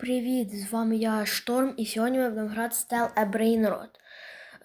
привіт! З вами я Шторм, і сьогодні ми будемо грати Stell a Brainrot.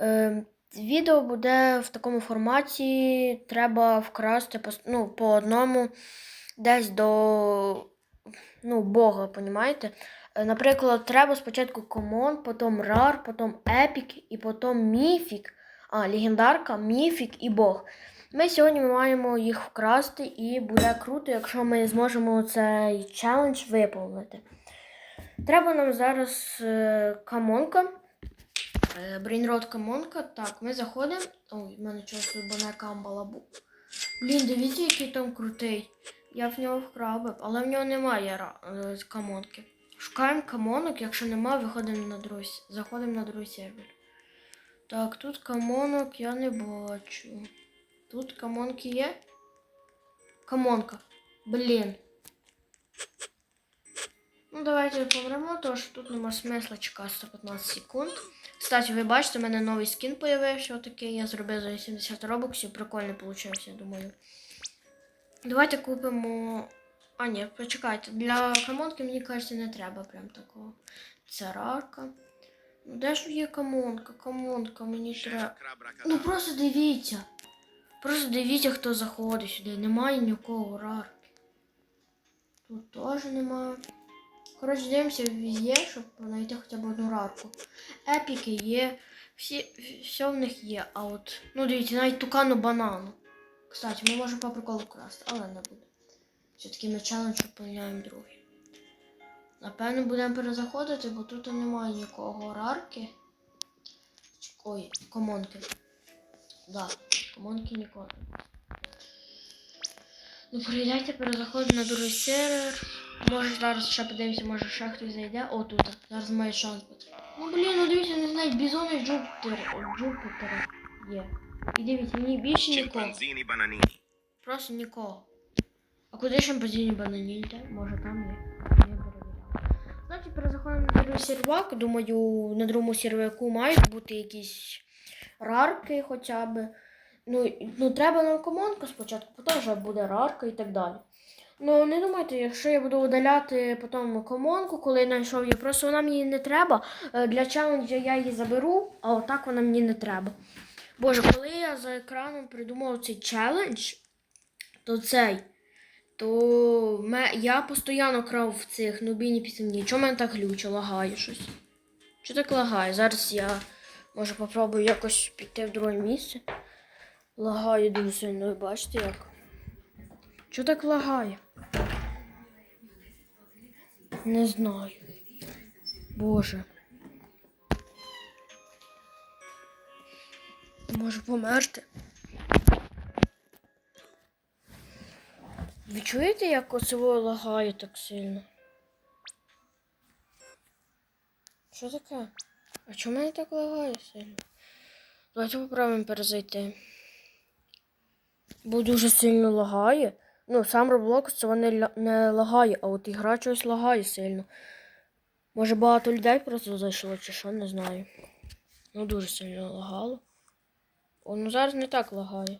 Е, відео буде в такому форматі. Треба вкрасти по, ну, по одному десь до ну, Бога, понімаєте? Е, Наприклад, треба спочатку Common, потім RAR, потім Epic і потім Міфік, а, легендарка, Міфік і Бог. Ми сьогодні маємо їх вкрасти, і буде круто, якщо ми зможемо цей челендж виповнити. Треба нам зараз е, камонка. Е, Брейнрод камонка. Так, ми заходимо. Ой, в мене чогось тут банека амбалабу. Блін, дивіться, який там крутий. Я в нього вкрав би, але в нього немає е, камонки. Шукаємо камонок, якщо немає, виходимо на другий, заходимо на другий сервер. Так, тут камонок я не бачу. Тут камонки є? Камонка. Блін. Ну, давайте помремо, тому що тут нема смисла чекати 115 секунд. Кстати, ви бачите, у мене новий скін появився отакий. Я зробив за 80 робоксів. Прикольно вийшло, я думаю. Давайте купимо. А, ні, почекайте. Для камонки, мені кажеться, не треба прям такого. Це рарка. Ну, де ж є камонка? Камонка, мені треба. Ну просто дивіться. Просто дивіться, хто заходить сюди. Немає нікого рарки. Тут теж немає. Коротше, дивимося везде, щоб знайти хоча б одну рарку. Епіки є, всі, все в них є. А от, ну дивіться, навіть тукану банану. Кстати, ми можемо по приколу вкрасти, але не буде. Все-таки ми челендж виповняємо другий. Напевно, будемо перезаходити, бо тут немає нікого рарки. Ой, комонки. Да, комонки нікого. Ну, перейдайте, перезаходимо на другий сервер. Може зараз ще подивимося, може ще хтось зайде. О, тут. Зараз має шанс бути. Ну блін, ну дивіться, не знаю, бізони Джупітер, Джупітера є. І дивіться, мені більше нікого. Просто нікого. А куди шимпанзіні банані йде? Може там є. Значить, перезаходимо на другий сервак. Думаю, на другому серваку мають бути якісь рарки хоча б. Ну, ну треба нам командку спочатку, потім вже буде рарка і так далі. Ну, не думайте, якщо я буду удаляти потім комонку, коли я знайшов її, просто вона мені не треба. Е, Для челенджа я її заберу, а отак вона мені не треба. Боже, коли я за екраном придумав цей челендж, то цей, то я постійно крав в цих нубіні пісні. Чому мене так глючо, лагає щось? Що так лагає? Зараз я може попробую якось піти в друге місце. Лагає дуже сильно, бачите як? Що так лагає? Не знаю. Боже. Може померти? Ви чуєте, як оцево лагає так сильно? Що таке? А чому мене так лагає сильно? Давайте попробуємо перезайти. Бо дуже сильно лагає. Ну, сам Roblox цього не, не лагає, а от ігра щось лагає сильно. Може багато людей просто зайшло, чи що, не знаю. Ну дуже сильно лагало. О, ну зараз не так лагає.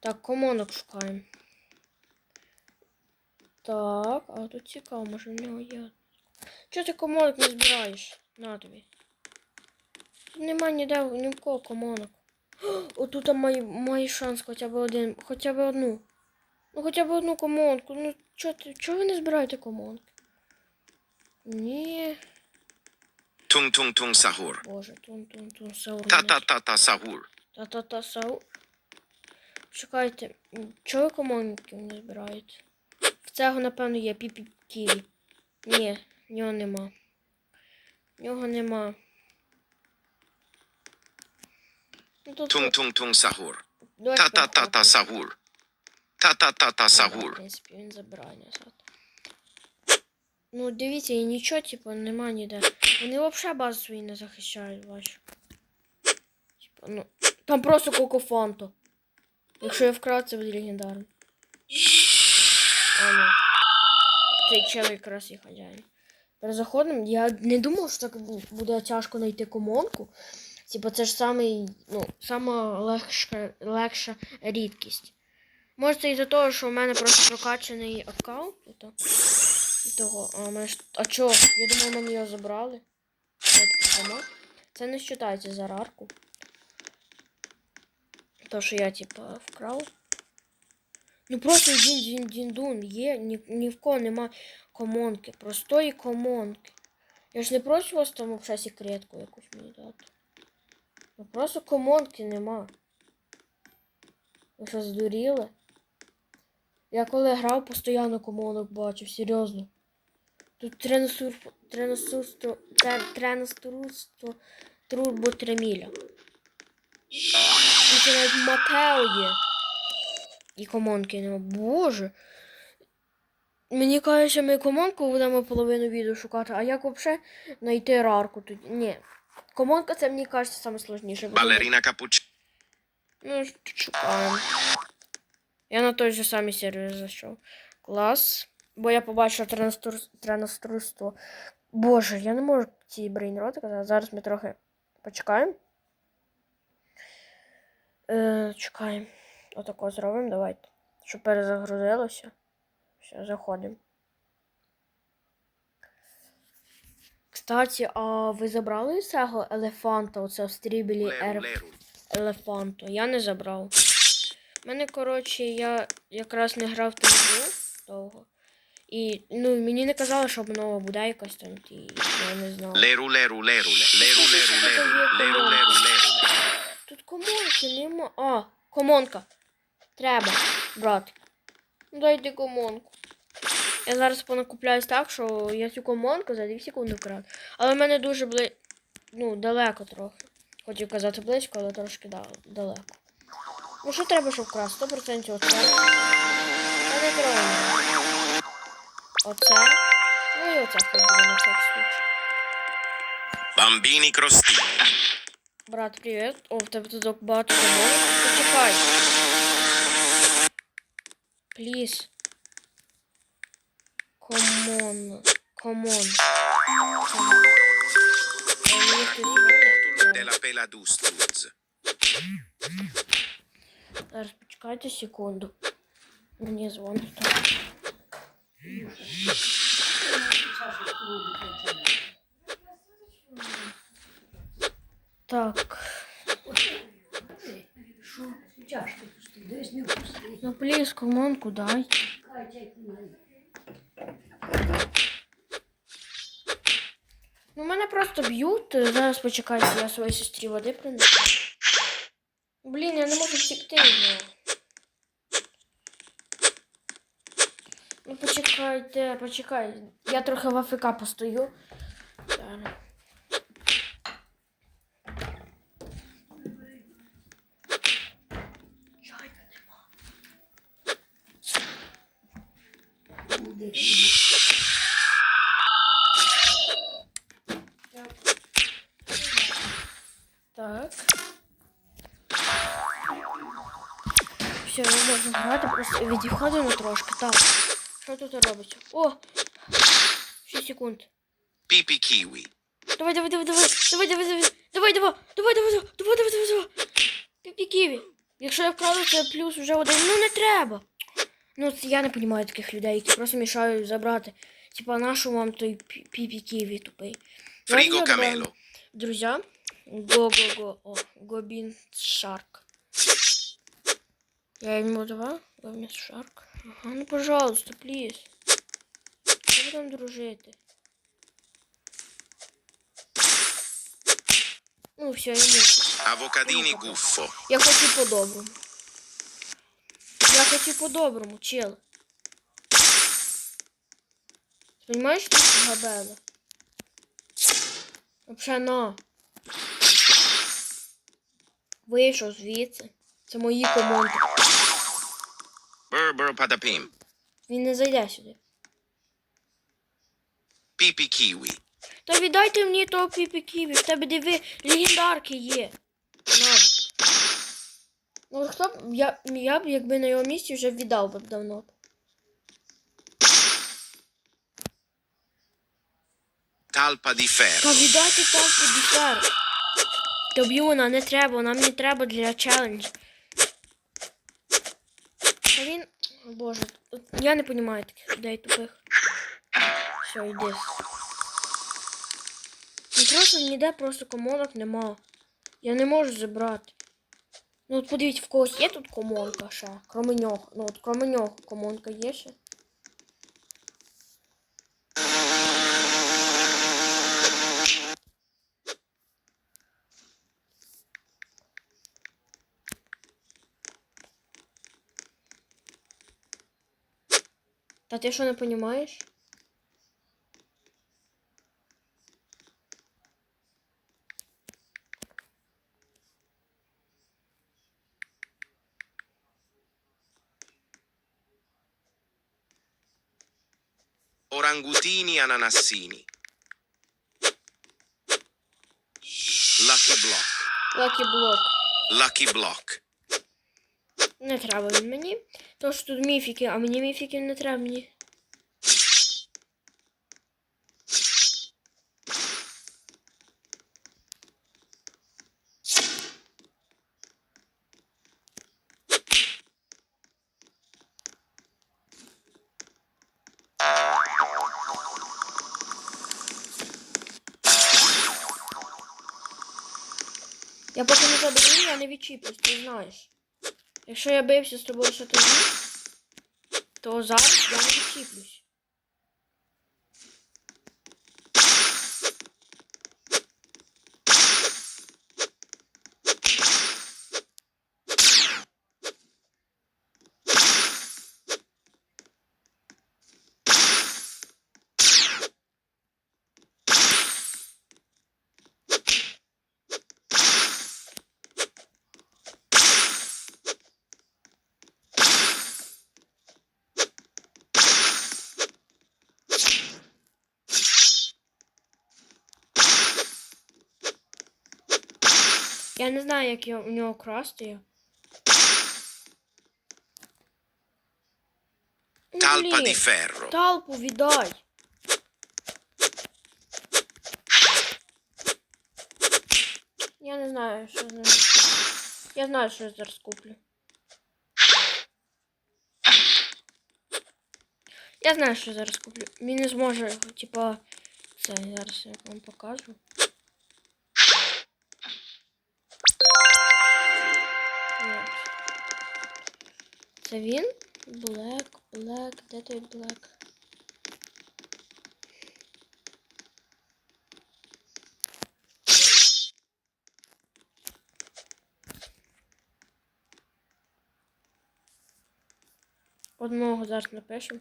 Так, комонок шукаємо. Так, а тут цікаво, може в нього є. Чого ти комонок не збираєш? На тобі. Тут нема ніде ні в кого комонок. Отут має, має шанс хоча б один, хоча б одну. Ну хоча б одну комонку. Ну чого чого ви не збираєте комонки? Ні, tung sahur. боже, тун тун тун саур. Ta ta ta ta sahur. Та-та-та сау. Чекайте, чого ви командників не збираєте? В цього, напевно, є піпі ківі. Ні, в нього нема. В нього нема. Sahur. Ta ta ta ta Ну, В принципі, він забирає назад. Ну, дивіться, і нічого, типу, нема ніде. Вони взагалі базу свої не захищають, бачу. Типу, ну. Там просто кокофонто. Якщо я вкрав, це буде легендарно. А. Цей чел якраз і хазяїн. Перезаходимо. Я не думав, що так бу- буде тяжко знайти комонку. Типа це ж самий, ну, сама легша, легша рідкість. Може, це із-за того, що в мене просто прокачаний аккаунт. То, того. А, у мене а чо? Я думав, мене його забрали. Це не вважається за рарку. То, що я, типа, вкрав. Ну просто дін дін дун є, ні, ні в кого нема комонки. Простої комонки. Я ж не прошу вас там взагалі секретку якусь мені дати. Ну просто комонки нема. Ви що здуріли? Я коли грав, постійно комонок бачив, серйозно. Тут тренасур... тренасурство... тре- тренасурство турбо треміля. Тут навіть Матео є. І комонки нема. Боже. Мені кажеться, ми комонку будемо половину відео шукати, а як взагалі знайти рарку тоді? Ні. Комонка це мені кажеться саме сложніше. бо тут- Ну, шукаємо. Я на той же самий сервер зайшов. Клас. Бо я побачив тренастур... Боже, я не можу ці брейнроти казати. Зараз ми трохи почекаємо. Е, чекаємо. Отако зробимо, давайте. Щоб перезагрузилося. Все, заходимо. Кстати, а ви забрали цього елефанта, оце в стрібелі Ер елефанту. Я не забрав. У мене, коротше, я якраз не грав в ту гру довго. І ну, мені не казали, що нова буде якась там, і я не знав. Leru, leru, leru. Leru, leru, leru. Leru, leru, leru. Тут комонки нема. А, комонка. Треба, брат. Дайте комонку. Я зараз понакупляюсь так, що я цю комонку за 2 секунди вкраду. Але в мене дуже бли... ну, далеко трохи. Хотів казати близько, але трошки да- далеко. Ну що треба, щоб вкрасти? 100% оце. Та не трогай. Оце. Ну і оце хай буде на всякий случай. Bambini crostini. Брат, привіт. О, в тебе тут багато комонок. Почекай. Пліз. Комон. Комон. Зараз секунду. мне дзвонить. Так. Ну, плиз, монку дай. Ну, мене просто б'ють. Зараз почекайте, я своїй сестрі води принесу. Блін, я не можу втікти від нього. Ну, почекайте, почекайте. Я трохи в АФК постою. Зараз. Так. Все, ми можемо грати, просто відходимо трошки. Так. Що тут робиться? О! 6 секунд. Pipi kiwi. Давай, давай, давай, давай, давай, давай, давай, давай, давай, давай, давай, давай, давай, давай, давай, давай. Піпі ківі. Якщо я вкраду, це плюс вже один. Ну не треба. Ну, це я не розумію таких людей, які просто мішають забрати. Типа, нашу вам той пі- піпі ківі тупий. Frigo Давайте заберемо. Го-го-го, о, гобин шарк. Я ему давал, гобин шарк. Ага, ну пожалуйста, плиз. Ми будемо дружити. Ну, все, йому. Avocadini guffo. Я хочу по-доброму. Я хочу по-доброму, чел. Понимаешь, что габела? Вообще на. Вийшов звідси. Це мої команди. Він не зайде сюди. Pipi kiwi. Та віддайте мені того піпіківі. В тебе диви, легендарки є. На. Ну хто б я, я б, якби на його місці вже віддав би давно. Talpa di Та ferro. віддайте так десерт. Тобі вона не треба, вона мені треба для челендж. Та він. О, Боже, я не розумію таких людей тупих. Все, йди. Ну просто ніде просто комонок нема. Я не можу забрати. Ну от подивіться, в когось є тут комонка ще. Кроме нього. Ну от кроме нього комонка є ще. Ти що не розумієш? Orangutini ananassini. Lucky block. Лакі блок. Lucky block. Не треба він мені. Тому що тут міфіки, а мені міфіки не треба мені. Я поки не заберу, я не відчіплюсь, ти знаєш. Якщо я бився з тобою ще тоді, то зараз я не відчіплюсь. Я не знаю, як я у нього красти. блін, di ferro. Талпу віддай. Я не знаю, що за. Я знаю, що я зараз куплю. Я знаю, що зараз куплю. Він не зможе, типа, це зараз я вам покажу. Це він? Блек, блек, де той блек? Одного зараз напишемо.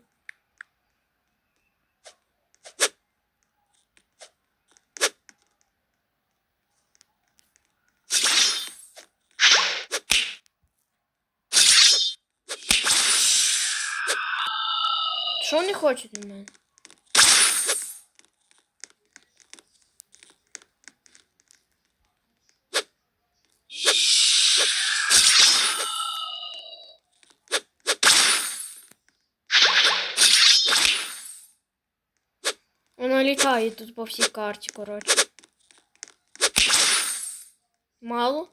Що вони хочуть від мене? Вона літає тут по всій карті, коротше. Мало?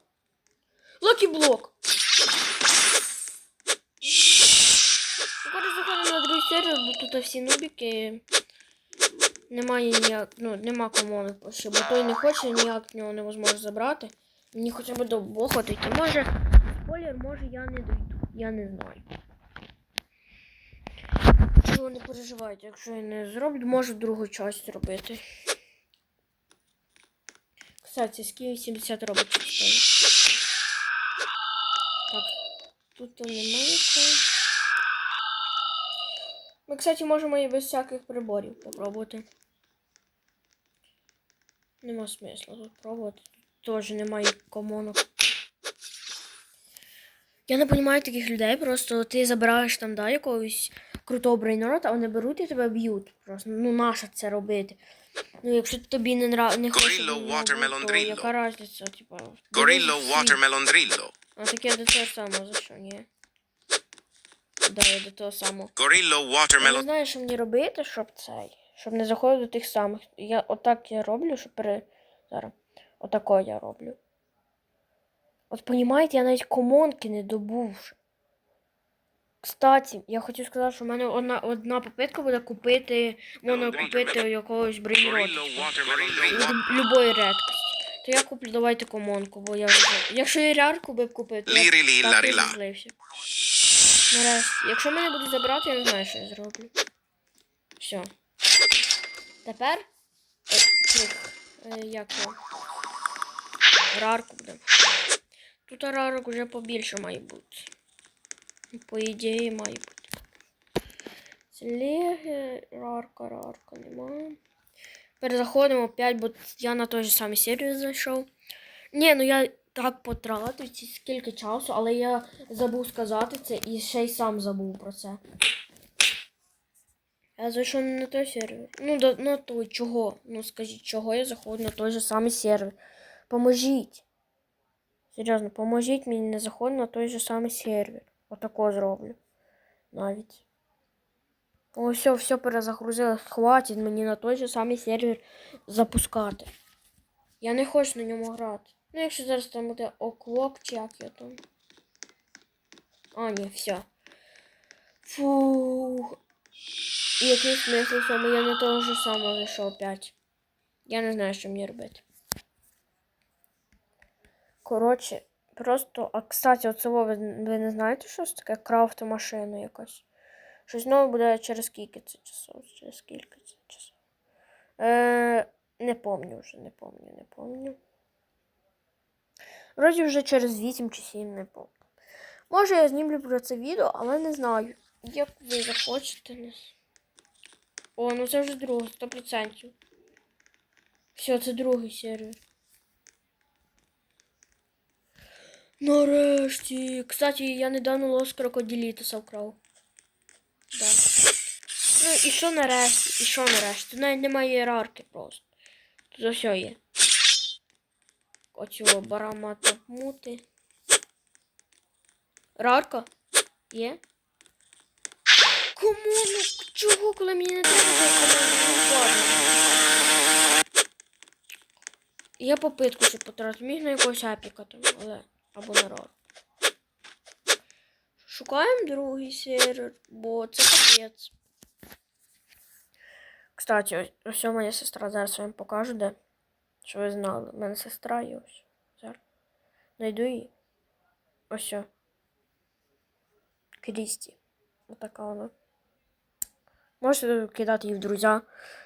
Локі блок. Коротше, заходимо на другий сервер, бо тут всі нубіки. Немає ніяк, ну, нема кому ще, бо той не хоче, ніяк нього невозможно забрати. Мені хоча б до бога дойти. Може, спойлер, може я не дойду. Я не знаю. Чого не переживайте, якщо я не зроблю, можу другу часть робити. Кстати, скільки 70 роботів стоїть. Так, тут немає. Ми, кстати, можемо і без всяких приборів попробувати. Нема смисла тут пробувати. Тут теж немає комонок. Я не розумію таких людей, просто ти забираєш там да, якогось крутого брейнрота, а вони беруть і тебе б'ють. Просто ну нащо це робити? Ну, якщо тобі не нрав... не ну, Watermelon то Drillo. яка типа. Gorillo watermelon drillo. А таке до того самого, за що ні? Да, я до того самого. Gorillo Я не знаю, що мені робити, щоб цей. Щоб не заходити до тих самих. Я отак я роблю, щоб пере. Зараз. Отако я роблю. От понімаєте, я навіть комонки не добув. Кстати, я хотів сказати, що в мене одна, одна попитка буде купити, можна купити у якогось Від любої редкості. То я куплю давайте комонку, бо я вже. Якщо і рярку би б купити, я так і. Злився. Якщо мене будуть забрати, я не знаю, що я зроблю. Все. Тепер. Е, е, як його? Рарку буде. Тут рарок вже побільше має бути. По ідеї має бути. Слеги, рарка, рарка немає. Перезаходимо опять, бо я на той же самий сервіс зайшов. Ні, ну я так потратив скільки часу, але я забув сказати це і ще й сам забув про це. Я зайшов не на той сервер. Ну, до, на той, чого? Ну скажіть, чого я заходжу на той же самий сервер. Поможіть. Серйозно, поможіть мені не заходити на той же самий сервер. Отако зроблю. Навіть. О, все, все перезагрузилось. Хватить мені на той же самий сервер запускати. Я не хочу на ньому грати. Ну, якщо зараз там буде оклок, чи як я там. А, ні, все. Фух. І смисл в цьому? Я на того ж самого зайшов опять. Я не знаю, що мені робити. Коротше, просто, а кстати, оцього ви, ви не знаєте, що це таке крафт машина якась? Щось нове буде через скільки це часов? Через скільки це часов? Е, не помню вже, не помню, не помню. Вроді вже через 8 чи 7, не помню. Може я знімлю про це відео, але не знаю. Як ви захочете. Не... с- О, ну це вже другий, 100%. Все, це другий сервер. Нарешті. Кстати, я недавно лос крокодилітуса вкрав. Да. Ну і що нарешті? І що нарешті? Тут навіть немає ієрархи просто. Тут все є. Оцього барамата мути. Рарка? Є? Кому? Ну чого, коли мені не треба. Я попитку ще потратив. Міг на якогось апіка там, але. Або на рар. Шукаємо другий сервер, бо це капець. Кстати, ось, ось моя сестра зараз вам покажу, де. Що ви знали. У мене сестра є ось. Зараз. Найду її. Ось. Крісті. Отака вона. Можете кидати її в друзі.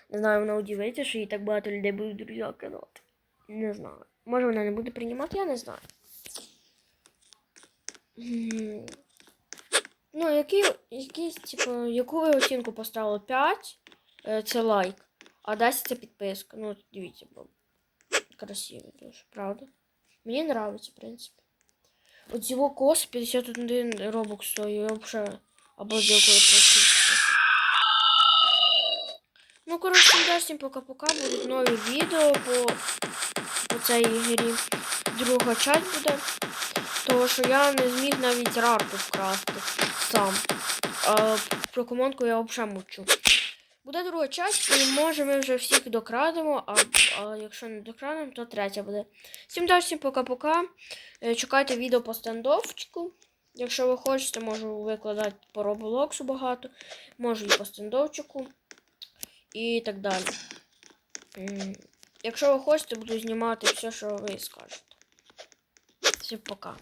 Не знаю, вона удивиться, що їй так багато людей будуть в друзі кидати. Не знаю. Може вона не буде приймати, я не знаю. Ну, який, якийсь, типу, яку ви оцінку поставили? 5 е, це лайк, а 10 це підписка. Ну, дивіться, бо красиво дуже, правда? Мені нравиться, в принципі. От його кос 51 робок стоїть, я обалдел, коли просто. Ну, коротше, всім всім пока-пока. Будуть нові відео по, по цій. Друга часть буде. Тому що я не зміг навіть рарку вкрасти сам. А про комонку я взагалі мовчу. Буде друга часть, і може ми вже всіх докрадемо, а, а якщо не докрадемо, то третя буде. Всім далі, всім пока-пока. Е, Чекайте відео по стендовчику. Якщо ви хочете, можу викладати по роболоксу багато, можу і по стендовчику і так далі. Якщо ви хочете, буду знімати все, що ви скажете. Всім пока.